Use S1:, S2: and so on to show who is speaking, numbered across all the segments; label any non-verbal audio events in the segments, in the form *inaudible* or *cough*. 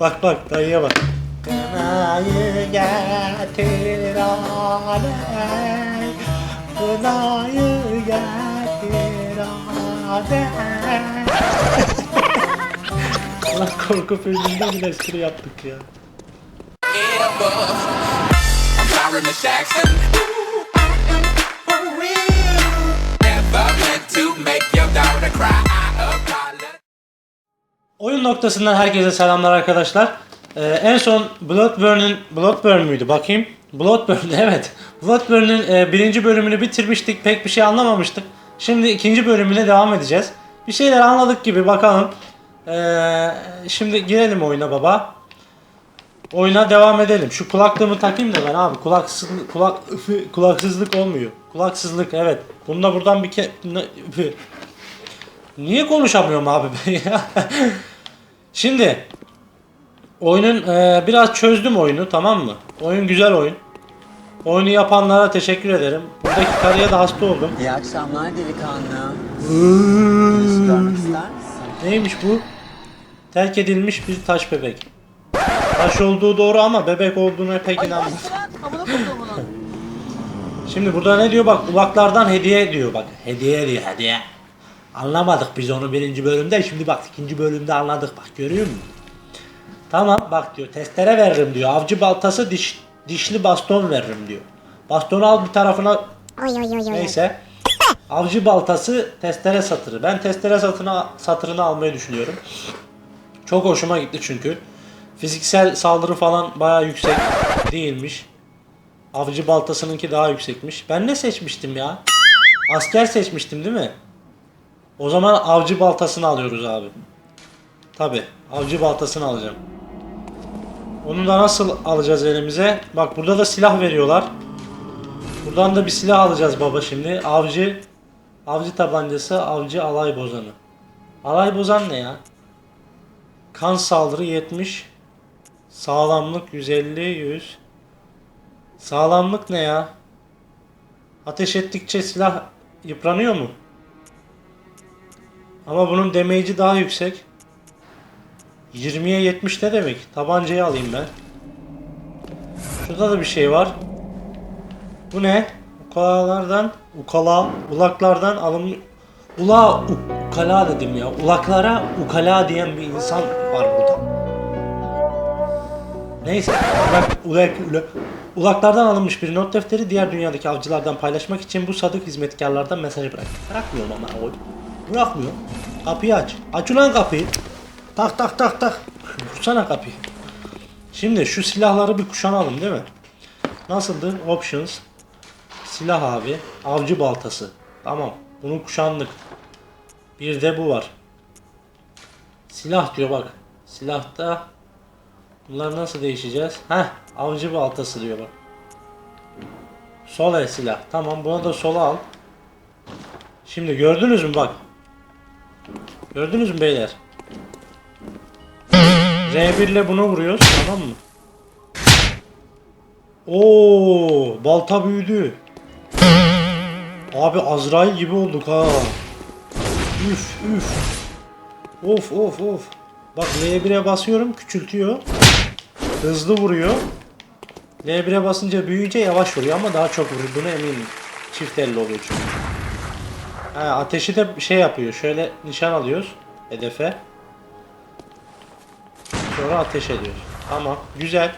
S1: Bak bak dayıya bak. Kınayı getir aley. Kınayı getir aley. Allah korku filminde bile espri yaptık ya.
S2: Never meant to make your daughter cry.
S1: Oyun noktasından herkese selamlar arkadaşlar. Ee, en son Bloodborne'ın Bloodborne müydü bakayım? Bloodborne *laughs* evet. Bloodborne'ın e, birinci bölümünü bitirmiştik. Pek bir şey anlamamıştık. Şimdi ikinci bölümüne devam edeceğiz. Bir şeyler anladık gibi bakalım. Ee, şimdi girelim oyuna baba. Oyuna devam edelim. Şu kulaklığımı takayım da ben abi. Kulaksız, kulak, *laughs* kulaksızlık olmuyor. Kulaksızlık evet. Bunu da buradan bir ke... *laughs* Niye konuşamıyorum abi ben ya? Şimdi oyunun e, biraz çözdüm oyunu tamam mı? Oyun güzel oyun. Oyunu yapanlara teşekkür ederim. Buradaki karıya da hasta oldum.
S3: İyi akşamlar delikanlı. Yüzü görmek ister misin?
S1: Neymiş bu? Terk edilmiş bir taş bebek. Taş olduğu doğru ama bebek olduğuna pek inanmıyorum.
S3: Amına koydum bunu.
S1: Şimdi burada ne diyor bak kulaklardan hediye diyor bak. Hediye diyor hediye. Anlamadık biz onu birinci bölümde şimdi bak ikinci bölümde anladık bak görüyor musun? Tamam bak diyor testere veririm diyor. Avcı baltası diş, dişli baston veririm diyor. Bastonu al bir tarafına
S4: Oy oy oy oy.
S1: neyse. Avcı baltası testere satırı. Ben testere satırını, satırını almayı düşünüyorum. Çok hoşuma gitti çünkü. Fiziksel saldırı falan bayağı yüksek değilmiş. Avcı baltasınınki daha yüksekmiş. Ben ne seçmiştim ya? Asker seçmiştim değil mi? O zaman avcı baltasını alıyoruz abi. Tabi avcı baltasını alacağım. Onu da nasıl alacağız elimize? Bak burada da silah veriyorlar. Buradan da bir silah alacağız baba şimdi. Avcı avcı tabancası, avcı alay bozanı. Alay bozan ne ya? Kan saldırı 70. Sağlamlık 150 100. Sağlamlık ne ya? Ateş ettikçe silah yıpranıyor mu? Ama bunun damage'i daha yüksek. 20'ye 70 ne demek? Tabancayı alayım ben. Şurada da bir şey var. Bu ne? Ukalalardan, ukala, ulaklardan alım... Ula, ukala dedim ya. Ulaklara ukala diyen bir insan var burada. Neyse. Ulak, ulak, ulak. Ulaklardan alınmış bir not defteri diğer dünyadaki avcılardan paylaşmak için bu sadık hizmetkarlardan mesaj bırak. Bırakmıyorum ama o. Bırakmıyor. Kapıyı aç. Aç ulan kapıyı. Tak tak tak tak. Vursana kapıyı. Şimdi şu silahları bir kuşanalım değil mi? Nasıldı? Options. Silah abi. Avcı baltası. Tamam. Bunu kuşandık. Bir de bu var. Silah diyor bak. Silahta bunlar nasıl değişeceğiz? Heh. Avcı baltası diyor bak. Sol el silah. Tamam buna da sola al. Şimdi gördünüz mü bak. Gördünüz mü beyler? R1 ile bunu vuruyoruz tamam mı? Oo, balta büyüdü. Abi Azrail gibi olduk ha. Üf üf. Of of of. Bak L1'e basıyorum küçültüyor. Hızlı vuruyor. L1'e basınca büyüyünce yavaş vuruyor ama daha çok vuruyor. Buna eminim. Çift elli oluyor çünkü. Ha, ateşi de şey yapıyor. Şöyle nişan alıyoruz hedefe. Sonra ateş ediyoruz. Tamam. Güzel.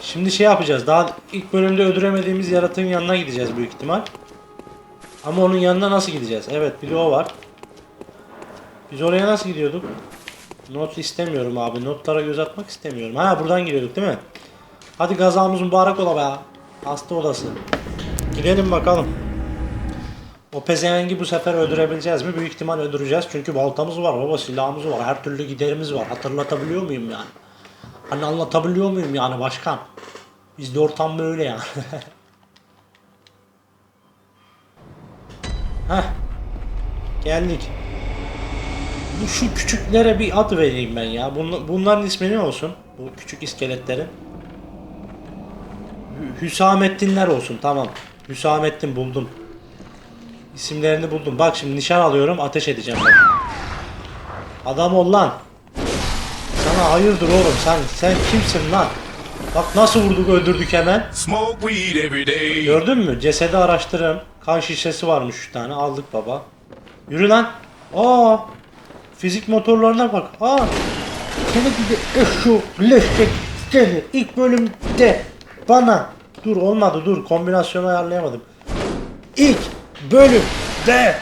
S1: Şimdi şey yapacağız. Daha ilk bölümde öldüremediğimiz yaratığın yanına gideceğiz büyük ihtimal. Ama onun yanına nasıl gideceğiz? Evet bir de o var. Biz oraya nasıl gidiyorduk? Not istemiyorum abi. Notlara göz atmak istemiyorum. Ha buradan giriyorduk değil mi? Hadi gazamız mübarek ola be. Hasta odası. Gidelim bakalım. O pezevengi bu sefer öldürebileceğiz mi? Büyük ihtimal öldüreceğiz. Çünkü baltamız var baba, silahımız var, her türlü giderimiz var. Hatırlatabiliyor muyum yani? Hani anlatabiliyor muyum yani başkan? Bizde ortam böyle yani. *laughs* Heh. Geldik. Bu şu küçüklere bir ad vereyim ben ya. Bun- bunların ismi ne olsun? Bu küçük iskeletlerin. Hü- Hüsamettinler olsun tamam. Hüsamettin buldum. İsimlerini buldum. Bak şimdi nişan alıyorum ateş edeceğim bak. Adam ol lan. Sana hayırdır oğlum sen sen kimsin lan? Bak nasıl vurduk öldürdük hemen. Gördün mü? Cesedi araştırın. Kan şişesi varmış 3 tane. Aldık baba. Yürü lan. Aa! Fizik motorlarına bak. Aa! Seni gidi eşo leşek seni ilk bölümde bana dur olmadı dur kombinasyonu ayarlayamadım. İlk bölümde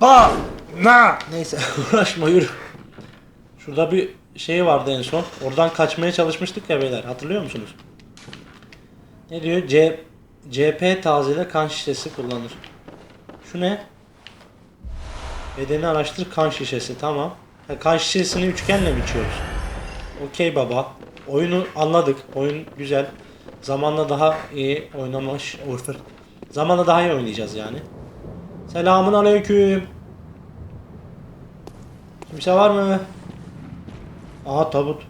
S1: bana neyse *laughs* uğraşma yürü. Şurada bir şey vardı en son. Oradan kaçmaya çalışmıştık ya beyler. Hatırlıyor musunuz? Ne diyor? C CP tazele kan şişesi kullanır. Şu ne? Bedeni araştır kan şişesi tamam. Ha, kan şişesini üçgenle mi içiyoruz? Okey baba. Oyunu anladık. Oyun güzel. Zamanla daha iyi oynamış. Orfer. Zamanla daha iyi oynayacağız yani. Selamun aleyküm. Kimse var mı? Aha tabut.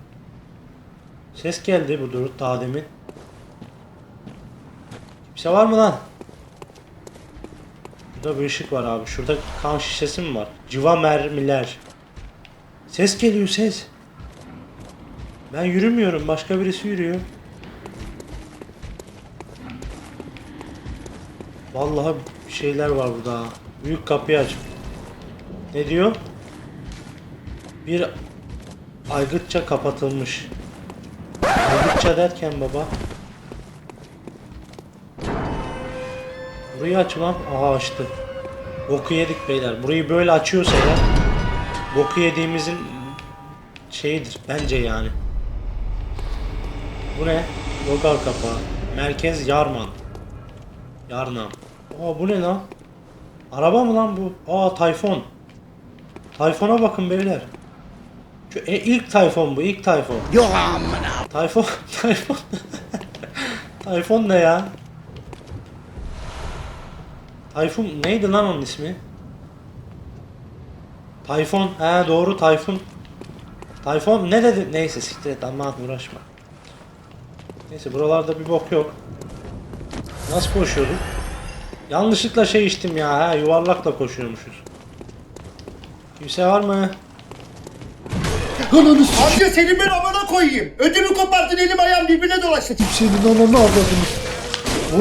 S1: Ses geldi bu dur daha demin. Kimse var mı lan? Burada bir ışık var abi. Şurada kan şişesi mi var? Civa mermiler. Ses geliyor ses. Ben yürümüyorum. Başka birisi yürüyor. Vallahi bir şeyler var burada. Büyük kapıyı aç. Ne diyor? Bir aygıtça kapatılmış. Aygıtça derken baba. Burayı aç lan. Aha açtı. Boku yedik beyler. Burayı böyle açıyorsa eğer boku yediğimizin şeyidir bence yani. Bu ne? Logar kapağı. Merkez Yarman. Yarnam. Aa bu ne lan? Araba mı lan bu? Aa Tayfon. Tayfon'a bakın beyler. Şu e, ilk Tayfon bu, ilk Tayfon.
S3: Yok amına.
S1: Tayfon, *laughs* Tayfon. Tayfon ne ya? Tayfun neydi lan onun ismi? Tayfun. He doğru Tayfun. Tayfun ne dedi? Neyse siktir et aman uğraşma. Neyse buralarda bir bok yok. Nasıl koşuyorduk? Yanlışlıkla şey içtim ya. He yuvarlakla koşuyormuşuz. Kimse var mı? Ananı s***
S4: Amca senin ben amına koyayım. Ödümü koparttın elim ayağım birbirine dolaştı.
S1: senin ananı avradını.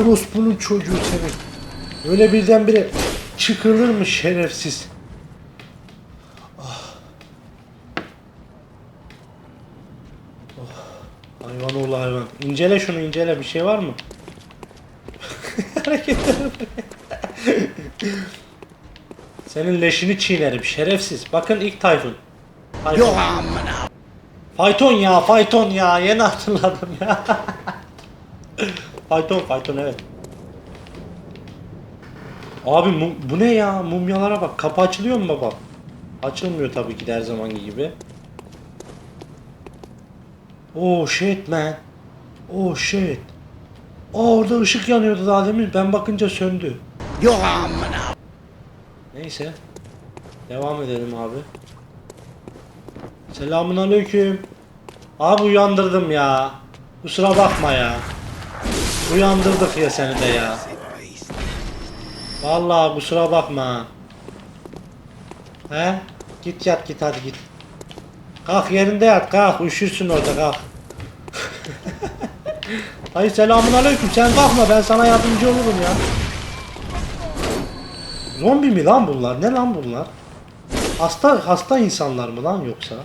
S1: Orospu'nun çocuğu senin. Öyle birdenbire çıkılır mı şerefsiz? Ah. Oh. Hayvan oğlu hayvan. İncele şunu incele bir şey var mı? *laughs* Senin leşini çiğnerim şerefsiz. Bakın ilk Tayfun. Tayfun. Fayton ya, fayton ya. Yeni hatırladım ya. fayton, fayton evet. Abi mum- bu ne ya? Mumyalara bak. Kapı açılıyor mu baba? Açılmıyor tabii ki de her zamanki gibi. Oh shit man. Oh shit. Aa orada ışık yanıyordu daha demin. Ben bakınca söndü.
S3: Yok amına.
S1: Neyse. Devam edelim abi. Selamun aleyküm. Abi uyandırdım ya. Kusura bakma ya. Uyandırdık ya seni de ya. Vallahi kusura bakma. He? Git yat git hadi git. Kalk yerinde yat kalk üşürsün orada kalk. Hayır selamun aleyküm sen kalkma ben sana yardımcı olurum ya. Zombi mi lan bunlar? Ne lan bunlar? Hasta hasta insanlar mı lan yoksa?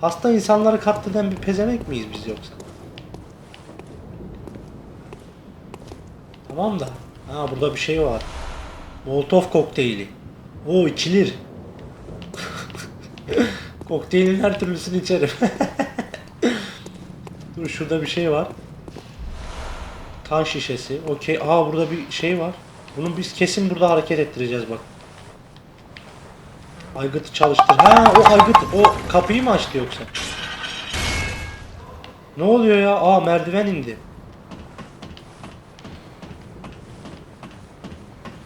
S1: Hasta insanları katleden bir pezemek miyiz biz yoksa? Tamam da. Ha burada bir şey var. Molotov kokteyli. Oo içilir. *laughs* Kokteylin her türlüsünü içerim. *laughs* Dur şurada bir şey var. Kan şişesi. Okey. Aa burada bir şey var. Bunu biz kesin burada hareket ettireceğiz bak. Aygıt'ı çalıştır. Ha o Aygıt o kapıyı mı açtı yoksa? Ne oluyor ya? Aa merdiven indi.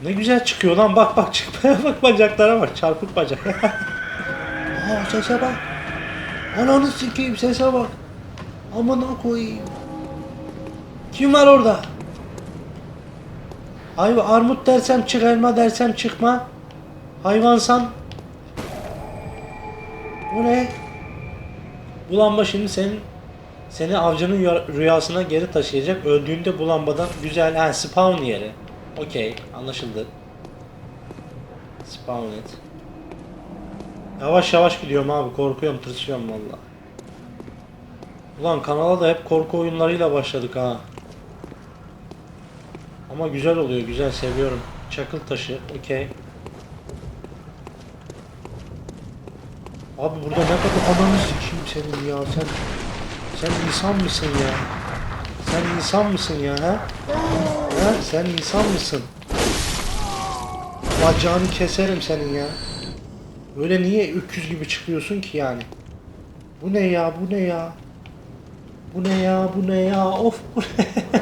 S1: Ne güzel çıkıyor lan bak bak çıkmaya *laughs* bak bacaklara bak çarpık bacak. *laughs* Aa sese bak. Ananı sikeyim sese bak. Amına koyayım. Kim var orada? Hayvan armut dersem çık elma dersem çıkma. Hayvansan. Bu ne? Bu şimdi senin seni avcının rüya- rüyasına geri taşıyacak. Öldüğünde bu lambadan güzel ha spawn yeri. Okey anlaşıldı. Spawn et. Yavaş yavaş gidiyorum abi korkuyorum tırsıyorum valla. Ulan kanala da hep korku oyunlarıyla başladık ha. Ama güzel oluyor güzel seviyorum. Çakıl taşı okey. Abi burada ne kadar ananı sikeyim senin ya sen sen insan mısın ya? Sen insan mısın ya ha? Ha sen insan mısın? Bacağını keserim senin ya. Böyle niye öküz gibi çıkıyorsun ki yani? Bu ne ya bu ne ya? Bu ne ya bu ne ya of bu ne? *laughs*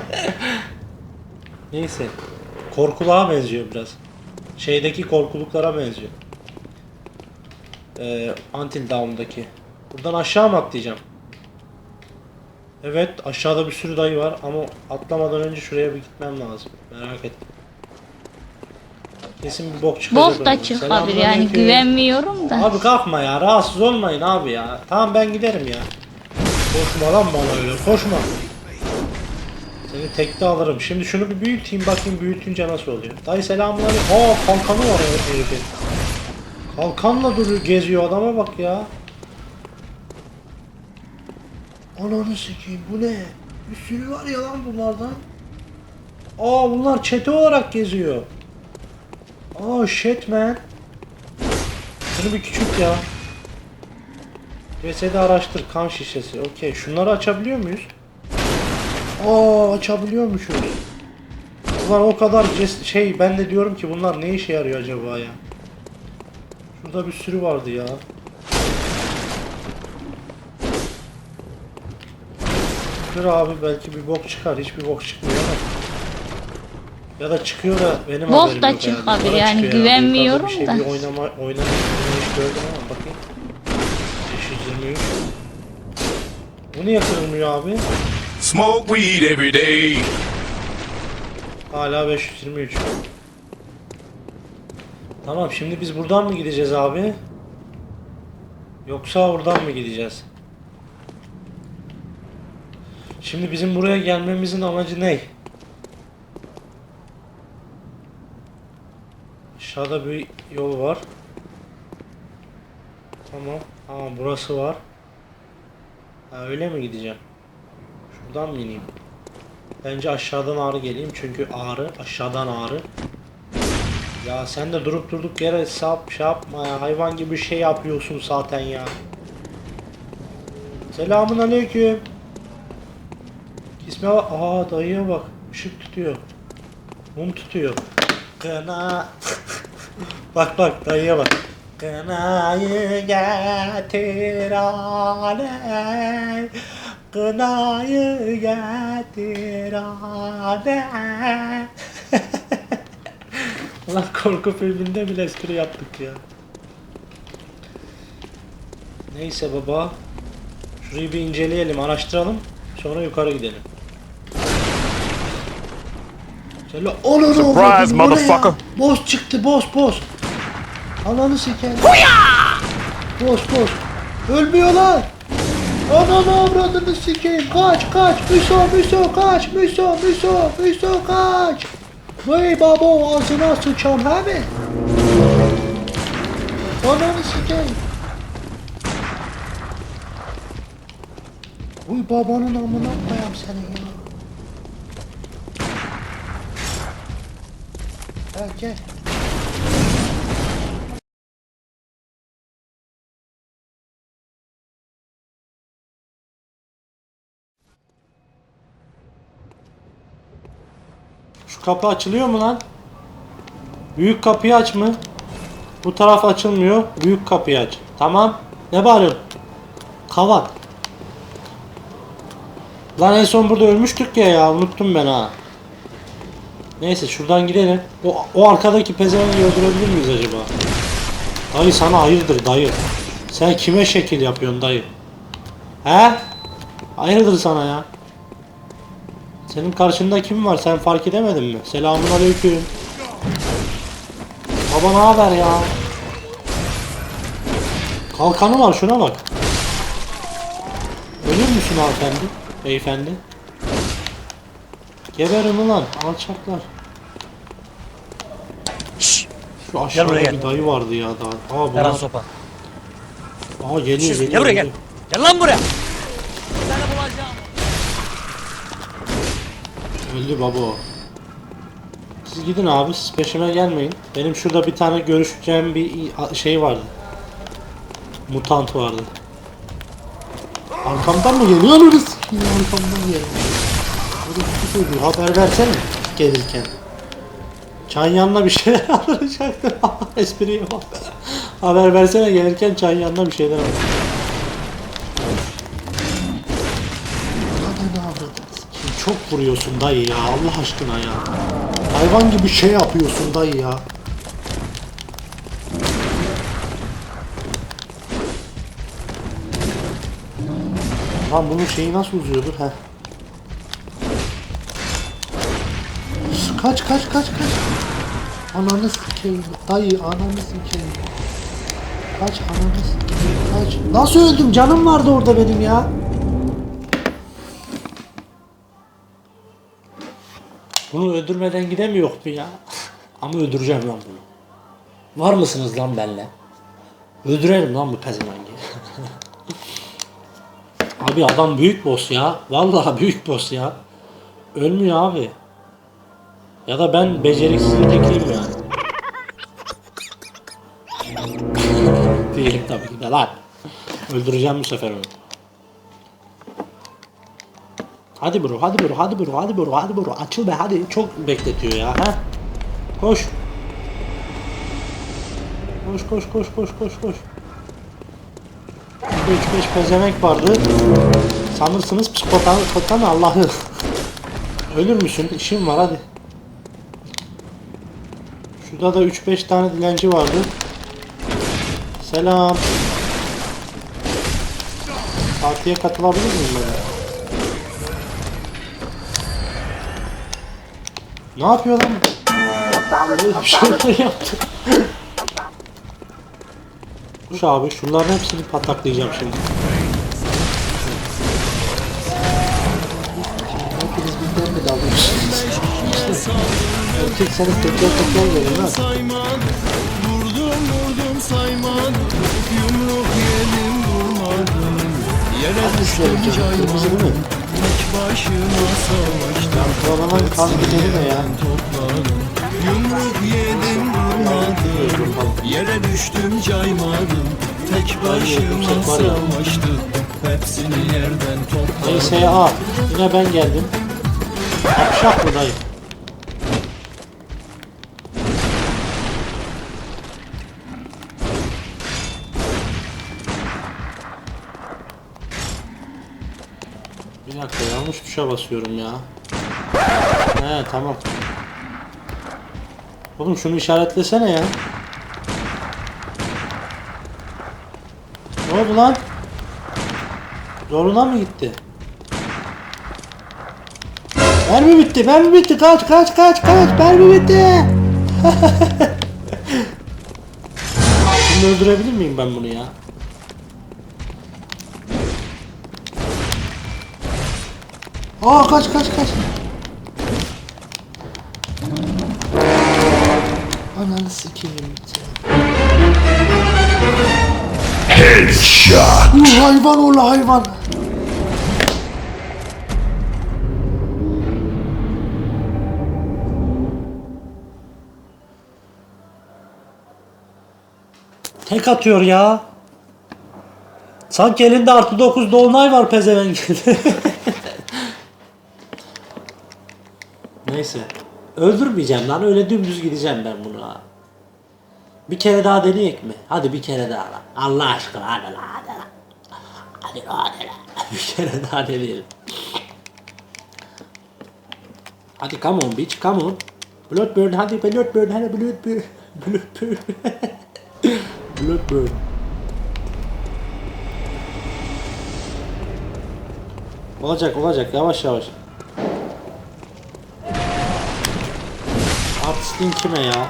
S1: Neyse. Korkuluğa benziyor biraz. Şeydeki korkuluklara benziyor. Ee, Until Dawn'daki. Buradan aşağı mı atlayacağım? Evet aşağıda bir sürü dayı var ama atlamadan önce şuraya bir gitmem lazım. Merak ettim. Kesin bir bok çıkacak.
S5: Bok da çıkabilir yani güvenmiyorum da.
S1: Abi kalkma ya rahatsız olmayın abi ya. Tamam ben giderim ya. Koşma lan bana öyle koşma. Seni tekte alırım. Şimdi şunu bir büyüteyim bakayım büyütünce nasıl oluyor. Dayı selamünaleyküm. Aa kalkanı var herifin. Kalkanla duruyor geziyor adama bak ya. Ananı sikeyim bu ne? Bir sürü var ya lan bunlardan. Aa bunlar çete olarak geziyor. Aa shit man. Şunu bir küçült ya. VS'de araştır kan şişesi. Okey. Şunları açabiliyor muyuz? Aa açabiliyormuşuz. Ulan o kadar şey ben de diyorum ki bunlar ne işe yarıyor acaba ya? Şurada bir sürü vardı ya. Dur abi belki bir bok çıkar. Hiçbir bok çıkmıyor ama. Ya da çıkıyor da benim
S5: Bok
S1: haberim
S5: da
S1: yok
S5: çıkabilir yani,
S1: çıkıyor
S5: güvenmiyorum
S1: Yukarıda bir
S5: da.
S1: şey, bir oynama, oynama hiç gördüm ama bakayım. 523. Bu niye kırılmıyor abi?
S2: Smoke weed every day.
S1: Hala 523. Tamam şimdi biz buradan mı gideceğiz abi? Yoksa buradan mı gideceğiz? Şimdi bizim buraya gelmemizin amacı ne? Aşağıda bir yol var. Tamam. Aa burası var. Ha, öyle mi gideceğim? Şuradan mı ineyim? Bence aşağıdan ağrı geleyim çünkü ağrı aşağıdan ağrı. Ya sen de durup durduk yere sap şey yapma ya hayvan gibi şey yapıyorsun zaten ya. Selamun aleyküm. İsme bak. Aa dayıya bak. Işık tutuyor. Mum tutuyor. Kına. *laughs* bak bak dayıya bak. Kınayı getir aley. Kınayı getir aley. Ulan korku filminde bile espri yaptık ya. Neyse baba. Şurayı bir inceleyelim, araştıralım. Sonra yukarı gidelim. Şöyle onu
S6: Surprise, motherfucker.
S1: Boss çıktı, boss boss. Ananı siker. Boss boss. Ölmüyorlar. Ananı avradını sikeyim. Kaç kaç. Müso müso kaç. Müso müso müso kaç. Vay baba ağzına sıçam abi. Ananı sikeyim. Uy babanın amına koyam seni ya. Gel gel. Kapı açılıyor mu lan? Büyük kapıyı aç mı? Bu taraf açılmıyor. Büyük kapıyı aç. Tamam. Ne bağırıyorsun? Kavat. Lan en son burada ölmüştük ya ya. Unuttum ben ha. Neyse şuradan gidelim. O, o arkadaki pezevengi öldürebilir miyiz acaba? Dayı sana hayırdır dayı. Sen kime şekil yapıyorsun dayı? He? Hayırdır sana ya? Senin karşında kim var? Sen fark edemedin mi? Selamun aleyküm. Baba ne haber ya? Kalkanı var şuna bak. Ölür müsün hanımefendi? Beyefendi? Geberin ulan alçaklar. Şu aşağıda bir
S5: gel.
S1: dayı vardı ya daha. Aa bunlar.
S5: sopa.
S1: Aa geliyor geliyor.
S5: Gel buraya gel. Gel lan buraya.
S1: Öldü baba o. Siz gidin abi siz peşime gelmeyin. Benim şurada bir tane görüşeceğim bir şey vardı. Mutant vardı. Arkamdan mı geliyor sikeyim arkamdan geliyor. Orası çocuğu haber versene gelirken. Çay yanına bir şeyler alacaktım. Espriye bak. haber versene gelirken çay yanına bir şeyler alacak. Çok vuruyorsun dayı ya Allah aşkına ya. Hayvan gibi şey yapıyorsun dayı ya. Lan bunun şeyi nasıl uzuyordur he? Kaç kaç kaç kaç. Ananı sikeyim. Dayı ananı sikeyim. Kaç ananı sikeyim. Kaç. Nasıl öldüm? Canım vardı orada benim ya. Bunu öldürmeden gidemiyor mu ya? Ama öldüreceğim lan bunu. Var mısınız lan benimle? Öldürelim lan bu pezevengi. *laughs* abi adam büyük boss ya. Vallahi büyük boss ya. Ölmüyor abi. Ya da ben beceriksizin tekiyim yani. *laughs* Değilim tabii ki de lan. Öldüreceğim bu sefer onu. Hadi bro, hadi bro, hadi bro, hadi bro, hadi bro. Açıl be hadi. Çok bekletiyor ya. Ha? Koş. Koş koş koş koş koş koş. 3-5 pezemek vardı. Sanırsınız psikotan kotan Allah'ı. *laughs* Ölür müsün? İşim var hadi. Şurada da 3-5 tane dilenci vardı. Selam. Partiye katılabilir miyim ben? Ne yapıyor lan? Böyle bir şeyler abi şunların hepsini pataklayacağım şimdi. Hepiniz bizden mi dalmışsınız? Erkek seni teker teker gelin lan.
S6: Vurdum vurdum saymadım Yumruk yedim vurmadım Yere düştüm caymadım? Tek başıma savaştım
S1: Antrenmanın kan ya?
S6: topladım Yumruk yedim vurmadım Yere düştüm caymadım Tek başıma savaştım Hepsini yerden topladım
S1: Neyse a. Yine ben geldim. Apşak mı Bir dakika yanlış tuşa basıyorum ya. He tamam. Oğlum şunu işaretlesene ya. Ne oldu lan? Zoruna mı gitti? Mermi bitti, mermi bitti. Kaç, kaç, kaç, kaç. Mermi bitti. *laughs* Şimdi öldürebilir miyim ben bunu ya? Aa kaç, kaç, kaç. Ananı sikeyim. Headshot. Uh, hayvan oğlu hayvan. Tek atıyor ya. Sanki elinde artı 9 dolunay var pezevenk. *laughs* Neyse. Öldürmeyeceğim lan. Öyle dümdüz gideceğim ben bunu ha. Bir kere daha deneyek mi? Hadi bir kere daha lan. Allah aşkına hadi lan hadi lan. Hadi lan hadi lan. *laughs* Bir kere daha deneyelim. Hadi come on bitch come on. Bloodburn hadi Bloodburn hadi Bloodburn. *laughs* Bloodburn. *laughs* Bloodburn. Olacak olacak yavaş yavaş. Artistin kime ya?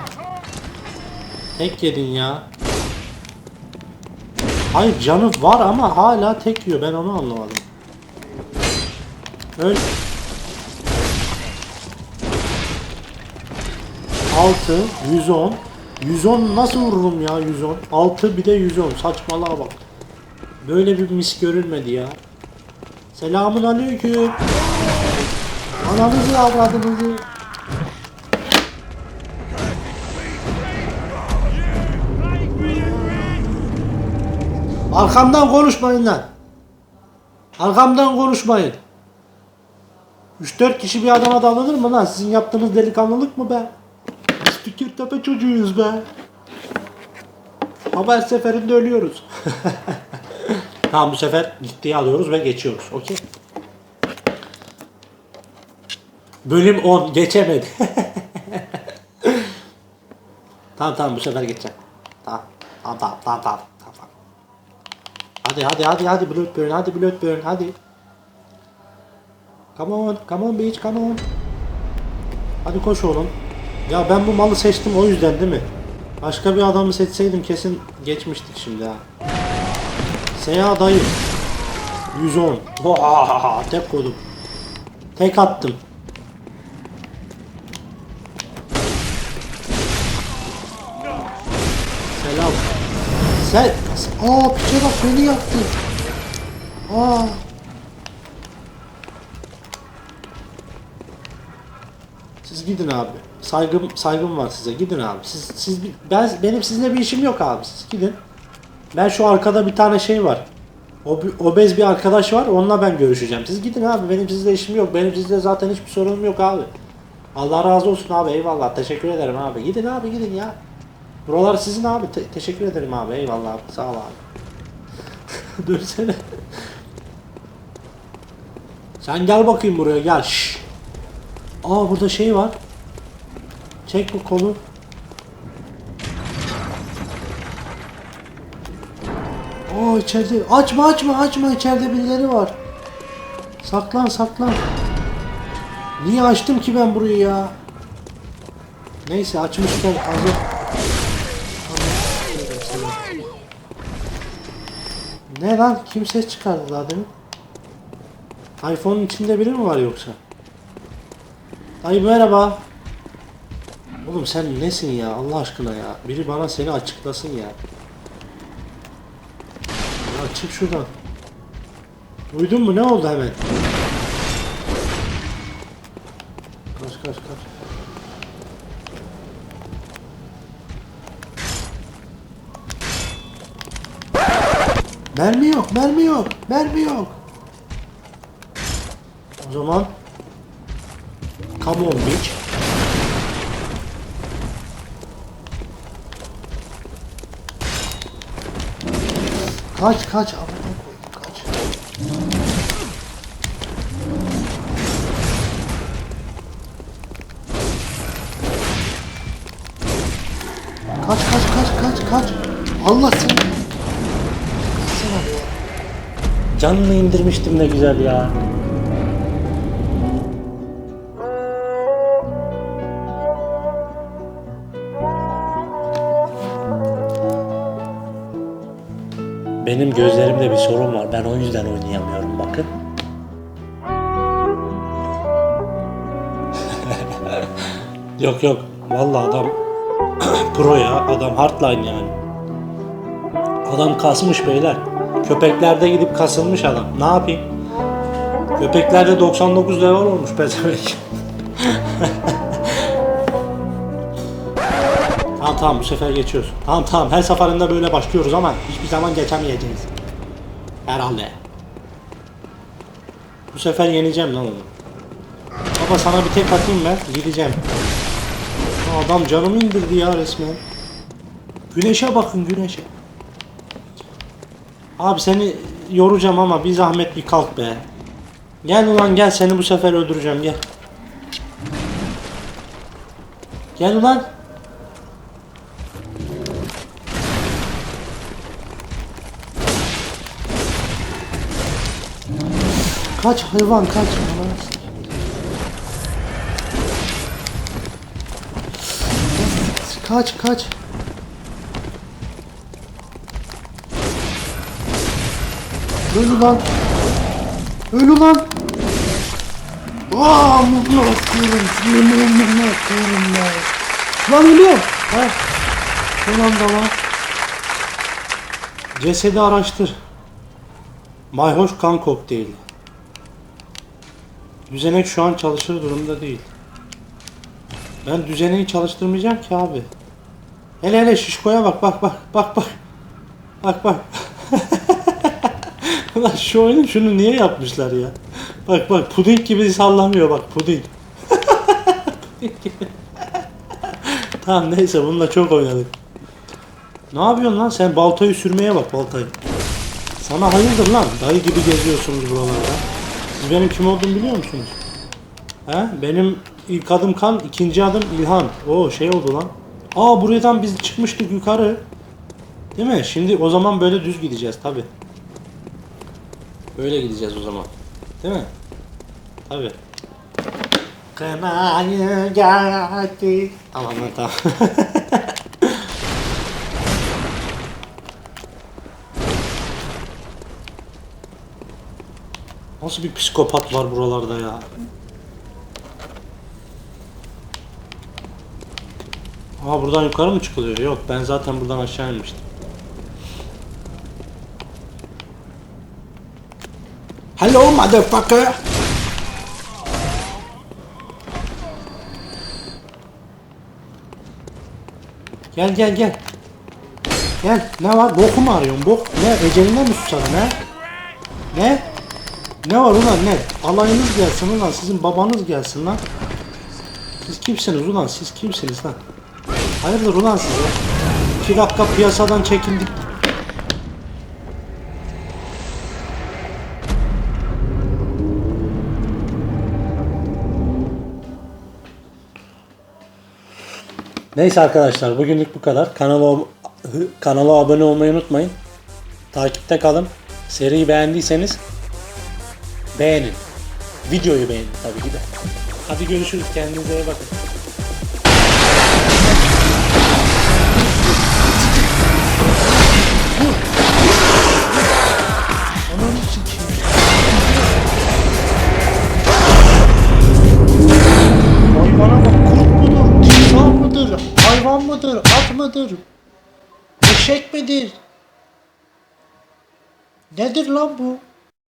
S1: Tek yedin ya. Hayır canı var ama hala tek yiyor ben onu anlamadım. Öl. 6 110 110 nasıl vururum ya 110 6 bir de 110 saçmalığa bak Böyle bir mis görülmedi ya Selamun aleyküm Ananızı avradınızı Arkamdan konuşmayın lan Arkamdan konuşmayın 3-4 kişi bir adama davranır mı lan? Sizin yaptığınız delikanlılık mı be? Biz Fikirtepe çocuğuyuz be. Ama her seferinde ölüyoruz. *laughs* tamam bu sefer ciddiye alıyoruz ve geçiyoruz. Okey. Bölüm 10 geçemedi. *laughs* tamam tamam bu sefer geçeceğim. Tamam. Tamam tamam tamam tamam. Hadi hadi hadi hadi Bloodburn hadi Bloodburn hadi. Come on, come on bitch, come on. Hadi koş oğlum. Ya ben bu malı seçtim o yüzden değil mi? Başka bir adamı seçseydim kesin geçmiştik şimdi ha. Seya dayı. 110. Vaa, tek koydum. Tek attım. Selam. Sen... Aa piçe bak beni yaktı. Aa. Siz gidin abi. Saygım saygım var size. Gidin abi. Siz siz ben benim sizinle bir işim yok abi. Siz gidin. Ben şu arkada bir tane şey var. O obez bir arkadaş var. Onunla ben görüşeceğim. Siz gidin abi. Benim sizle işim yok. Benim sizle zaten hiçbir sorunum yok abi. Allah razı olsun abi. Eyvallah. Teşekkür ederim abi. Gidin abi gidin ya. Buralar sizin abi. Te- teşekkür ederim abi. Eyvallah. abi. Sağ ol abi. *laughs* Dönsene. Sen gel bakayım buraya gel. Şşş. Aa burada şey var. Çek bu kolu. Aa içeride. Açma açma açma içeride birileri var. Saklan saklan. Niye açtım ki ben burayı ya? Neyse açmışken hazır. Ne lan? Kim ses çıkardı daha demin? iPhone'un içinde biri mi var yoksa? Dayı merhaba. Oğlum sen nesin ya Allah aşkına ya. Biri bana seni açıklasın ya. Ya çık şuradan. Duydun mu ne oldu hemen? Kaç kaç kaç. Mermi yok, mermi yok, mermi yok. O zaman Come on bitch. Kaç kaç amına koyayım kaç. Kaç kaç kaç kaç kaç. Allah seni. Canını indirmiştim ne güzel ya. Benim gözlerimde bir sorun var. Ben o yüzden oynayamıyorum bakın. *laughs* yok yok. Vallahi adam *clears throat* pro ya. Adam hardline yani. Adam kasmış beyler. Köpeklerde gidip kasılmış adam. Ne yapayım? Köpeklerde 99 level olmuş pezevenk. *laughs* Tamam tamam bu sefer geçiyoruz. Tamam tamam her seferinde böyle başlıyoruz ama hiçbir zaman geçemeyeceğiz. Herhalde. Bu sefer yeneceğim lan onu. Baba sana bir tek atayım ben gideceğim. Adam canımı indirdi ya resmen. Güneşe bakın güneşe. Abi seni yoracağım ama bir zahmet bir kalk be. Gel ulan gel seni bu sefer öldüreceğim gel. Gel ulan. Kaç hayvan kaç. Kaç kaç. Öl ulan. Öl ulan. Aa amına koyayım. Yemin amına koyayım ya. Lan ölüyorum. Ha. Son anda lan. Cesedi araştır. Mayhoş kan kokteyli. Düzenek şu an çalışır durumda değil. Ben düzeneği çalıştırmayacağım ki abi. Hele hele şişkoya bak bak bak bak bak. Bak bak. *laughs* Ulan şu oyunu şunu niye yapmışlar ya? Bak bak puding gibi sallamıyor bak puding. *laughs* Tamam neyse bununla çok oynadık. Ne yapıyorsun lan sen baltayı sürmeye bak baltayı. Sana hayırdır lan dayı gibi geziyorsunuz buralarda. Siz benim kim olduğumu biliyor musunuz? He? Benim ilk adım kan, ikinci adım İlhan. O şey oldu lan. Aa buradan biz çıkmıştık yukarı. Değil mi? Şimdi o zaman böyle düz gideceğiz tabi. Böyle gideceğiz o zaman. Değil mi? Tabi. Kınayı geldi. Tamam lan, tamam. *laughs* Nasıl bir psikopat var buralarda ya? Aa buradan yukarı mı çıkılıyor? Yok ben zaten buradan aşağı inmiştim. Hello motherfucker. Gel gel gel. Gel. Ne var? Boku mu arıyorsun? Bok. Ne? Eceline mi susadın ha? Ne? Ne var ulan ne? Alayınız gelsin ulan. Sizin babanız gelsin lan. Siz kimsiniz ulan? Siz kimsiniz lan? Hayırdır ulan size? İki dakika piyasadan çekildik. Neyse arkadaşlar bugünlük bu kadar. Kanala kanala abone olmayı unutmayın. Takipte kalın. Seriyi beğendiyseniz beğenin. Videoyu beğenin tabii ki de. Hadi görüşürüz. Kendinize iyi bakın. Midir? Nedir lan bu?